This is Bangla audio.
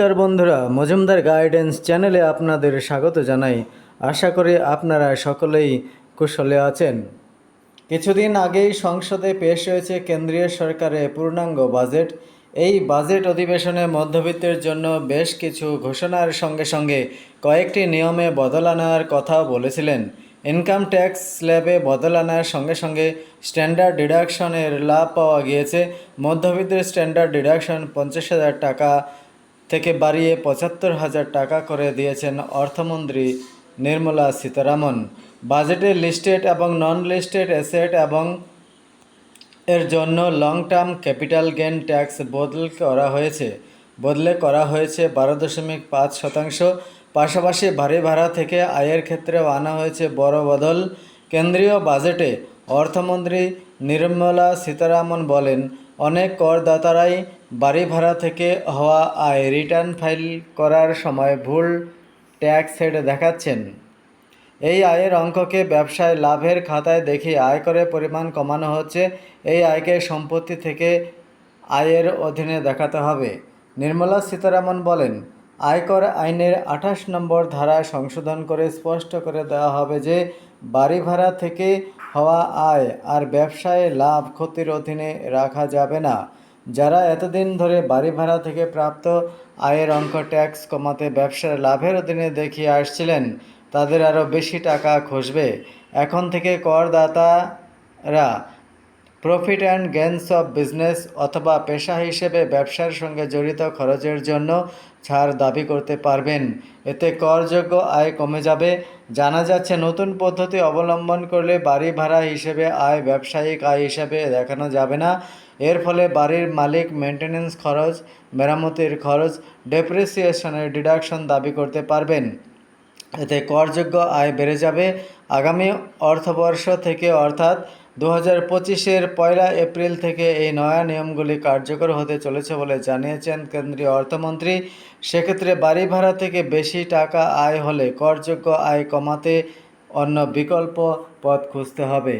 নমস্কার বন্ধুরা, মজুমদার গাইডেন্স চ্যানেলে আপনাদের স্বাগত জানাই। আশা করি আপনারা সকলেই কুশলে আছেন। কিছুদিন আগেই সংসদে পেশ হয়েছে কেন্দ্রীয় সরকারের পূর্ণাঙ্গ বাজেট। এই বাজেট অধিবেশনে মধ্যবিত্তের জন্য বেশ কিছু ঘোষণার সঙ্গে সঙ্গে কয়েকটি নিয়মে বদল আনার কথাও বলেছিলেন। ইনকাম ট্যাক্স স্ল্যাবে বদল আনার সঙ্গে সঙ্গে স্ট্যান্ডার্ড ডিডাকশনের লাভ পাওয়া গিয়েছে। মধ্যবিত্তের স্ট্যান্ডার্ড ডিডাকশন পঞ্চাশ হাজার টাকা থেকে বাড়িয়ে পঁচাত্তর হাজার টাকা করে দিয়েছেন অর্থমন্ত্রী নির্মলা সীতারামন। বাজেটে লিস্টেড এবং নন লিস্টেড অ্যাসেট এবং এর জন্য long term capital gain tax বদল করা হয়েছে। বদলে করা হয়েছে বারো দশমিক পাঁচ শতাংশ। পাশাপাশি ভারী ভাড়া থেকে আয়ের ক্ষেত্রেও আনা হয়েছে বড় বদল। কেন্দ্রীয় বাজেটে অর্থমন্ত্রী নির্মলা সীতারামন বলেন, অনেক করদাতারাই বাড়ি ভাড়া থেকে হওয়া আয় রিটার্ন ফাইল করার সময় ভুল ট্যাক্স হেড দেখাচ্ছেন। এই আয়ের অঙ্ককে ব্যবসায় লাভের খাতায় দেখিয়ে আয়করের পরিমাণ কমানো হচ্ছে, এই আয়কে সম্পত্তি থেকে আয়ের অধীনে দেখাতে হবে। নির্মলা সীতারামন বলেন, আয়কর আইনের আঠাশ নম্বর ধারা সংশোধন করে স্পষ্ট করে দেওয়া হবে যে বাড়ি ভাড়া থেকে হওয়া আয় আর ব্যবসায় লাভ ক্ষতির অধীনে রাখা যাবে না। যারা এতদিন ধরে বাড়ি ভাড়া থেকে প্রাপ্ত আয়ের অঙ্ক ট্যাক্স কমাতে ব্যবসার লাভের অধীনে দেখিয়ে আসছিলেন, তাদের আরও বেশি টাকা খসবে। এখন থেকে করদাতারা profit and gains of business অথবা পেশা হিসেবে ব্যবসার সঙ্গে জড়িত খরচের জন্য ছাড় দাবি করতে পারবেন। এতে করযোগ্য আয় কমে যাবে জানা যাচ্ছে, নতুন পদ্ধতি অবলম্বন করলে বাড়ি ভাড়া হিসেবে আয়, ব্যবসায়িক আয় হিসেবে দেখানো যাবে না। এর ফলে বাড়ির মালিক মেনটেন্যান্স খরচ, মেরামতির খরচ, ডেপ্রিসিয়েশনের ডিডাকশন দাবি করতে পারবেন। এতে করযোগ্য আয় বেড়ে যাবে। আগামী অর্থবর্ষ থেকে অর্থাৎ দু হাজার পঁচিশের পয়লা এপ্রিল থেকে এই নয়া নিয়মগুলি কার্যকর হতে চলেছে বলে জানিয়েছেন কেন্দ্রীয় অর্থমন্ত্রী। সেক্ষেত্রে বাড়ি ভাড়া থেকে বেশি টাকা আয় হলে করযোগ্য আয় কমাতে অন্য বিকল্প পথ খুঁজতে হবে।